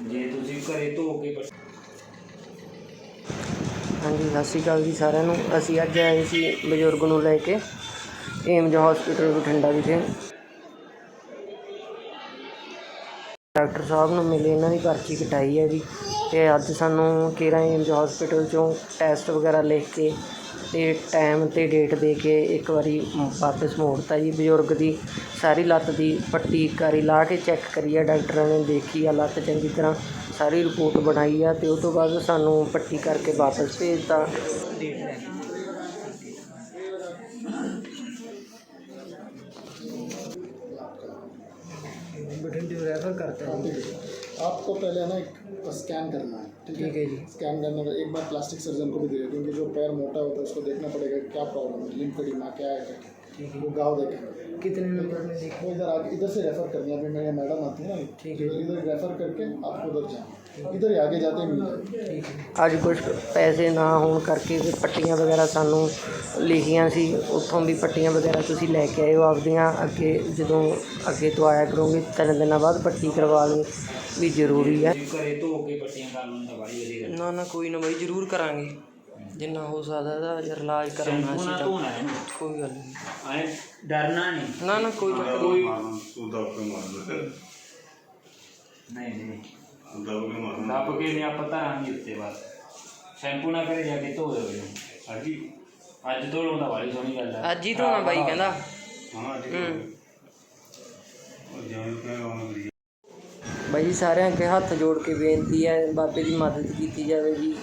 ਜੇ ਤੁਸੀਂ ਘਰੇ ਧੋ ਕੇ ਹਾਂਜੀ, ਸਤਿ ਸ਼੍ਰੀ ਅਕਾਲ ਜੀ ਸਾਰਿਆਂ ਨੂੰ। ਅਸੀਂ ਅੱਜ ਆਏ ਸੀ ਬਜ਼ੁਰਗ ਨੂੰ ਲੈ ਕੇ, ਏਮਜ ਹਸਪੀਟਲ ਬਠਿੰਡਾ ਵਿਖੇ। ਡਾਕਟਰ ਸਾਹਿਬ ਨੂੰ ਮਿਲੇ, ਇਹਨਾਂ ਦੀ ਪਰਚੀ ਕਟਾਈ ਹੈ ਜੀ ਅਤੇ ਅੱਜ ਸਾਨੂੰ ਕੇਰਾ ਏਮਜ ਹੋਸਪਿਟਲ ਚੋਂ ਟੈਸਟ ਵਗੈਰਾ ਲਿਖ ਕੇ ਅਤੇ ਟਾਈਮ ਤੇ ਡੇਟ ਦੇ ਕੇ ਇੱਕ ਵਾਰੀ ਮ- ਵਾਪਸ ਮੋੜਤਾ ਜੀ। ਬਜ਼ੁਰਗ ਦੀ ਸਾਰੀ ਲੱਤ ਦੀ ਪੱਟੀ ਇੱਕ ਵਾਰੀ ਲਾ ਕੇ ਚੈੱਕ ਕਰੀ ਆ ਡਾਕਟਰਾਂ ਨੇ ਦੇਖੀ ਆ ਲੱਤ ਚੰਗੀ ਤਰ੍ਹਾਂ, ਸਾਰੀ ਰਿਪੋਰਟ ਬਣਾਈ ਆ ਅਤੇ ਉਹ ਤੋਂ ਬਾਅਦ ਸਾਨੂੰ ਪੱਟੀ ਕਰਕੇ ਵਾਪਸ ਭੇਜਤਾ। ਡੇਟ ਲੈ ਕੇ ਬਠਿੰਡੇ ਰੈਫਰ ਕਰਤਾ ਜੀ आपको पहले ना एक स्कैन करना है ठीक है ठीक है जी स्कैन करने का एक बार प्लास्टिक सर्जन को भी दे क्योंकि जो पैर मोटा होता है उसको देखना पड़ेगा कि क्या प्रॉब्लम है लिम्फेडिमा क्या है ठीक है वो गाँव देखेंगे कितने नंबर में देखा वो इधर आगे इधर से रेफर करनी है अभी मेरी मैडम आती है ना ठीक है। इधर रेफर करके आपको उधर जाना इधर ही आगे जाते ही मिल जाएगा ਠੀਕ ਹੈ ਅੱਜ ਕੁਝ ਪੈਸੇ ਨਾ ਹੋਣ ਕਰਕੇ ਤੇ ਪੱਟੀਆਂ ਵਗੈਰਾ ਸਾਨੂੰ ਲਿਖੀਆਂ ਸੀ ਉੱਥੋਂ ਵੀ ਪੱਟੀਆਂ ਵਗੈਰਾ ਤੁਸੀਂ ਲੈ ਕੇ ਆਇਓ ਆਪਦੀਆਂ ਅੱਗੇ ਜਦੋਂ ਅੱਗੇ ਤੋਂ ਆਇਆ ਕਰੋਗੇ ਤਿੰਨ ਦਿਨਾਂ ਬਾਅਦ ਪੱਟੀ ਕਰਵਾ ਲਈ ਵੀ ਜ਼ਰੂਰੀ ਹੈ। ਤੁਸੀਂ ਘਰੇ ਧੋ ਕੇ ਪੱਟੀਆਂ ਕਰ ਲੈਣ ਤਾਂ ਬੜੀ ਵਧੀਆ ਗੱਲ। ਨਾ ਨਾ ਕੋਈ ਨਾ ਬਾਈ ਜ਼ਰੂਰ ਕਰਾਂਗੇ। ਜਿੰਨਾ ਹੋ ਸਕਦਾ ਇਹਦਾ ਯਾਰ ਇਲਾਜ ਕਰਾਉਣਾ ਸੀ ਤਾਂ। ਧੋਣਾ ਕੋਈ ਗੱਲ ਨਹੀਂ। ਆਏ ਡਰਨਾ ਨਹੀਂ। ਨਾ ਨਾ ਕੋਈ ਚੱਕਰ ਕੋਈ ਉਹਦਾ ਕੇ ਮਾਰਦਾ ਨਹੀਂ ਨਹੀਂ। ਉਹਦਾ ਕੇ ਮਾਰਦਾ ਲੱਭ ਕੇ ਨਹੀਂ ਆਪਾਂ ਧਰਾਂਗੇ ਉੱਤੇ ਬਸ। ਸ਼ੈਂਪੂ ਨਾਲ ਕਰੇ ਜਾ ਕੇ ਧੋ ਦਿਓ ਇਹਨੂੰ। ਅਜੀ ਧੋ ਲਾਉਂਦਾ ਬੜੀ ਸੋਹਣੀ ਗੱਲ ਹੈ ਅੱਜ ਹੀ ਧੋਣਾ ਬਾਈ ਕਹਿੰਦਾ। ਹਾਂ ਅਜੀ ਹੂੰ। ਉਹ ਜਿਵੇਂ ਕਿ ਉਹ ਮੇਰੀ ਬਾਈ ਜੀ ਸਾਰਿਆਂ ਅੱਗੇ ਹੱਥ ਜੋੜ ਕੇ ਬੇਨਤੀ ਹੈ ਬਾਬੇ ਦੀ ਮਦਦ ਕੀਤੀ ਜਾਵੇ ਜੀ।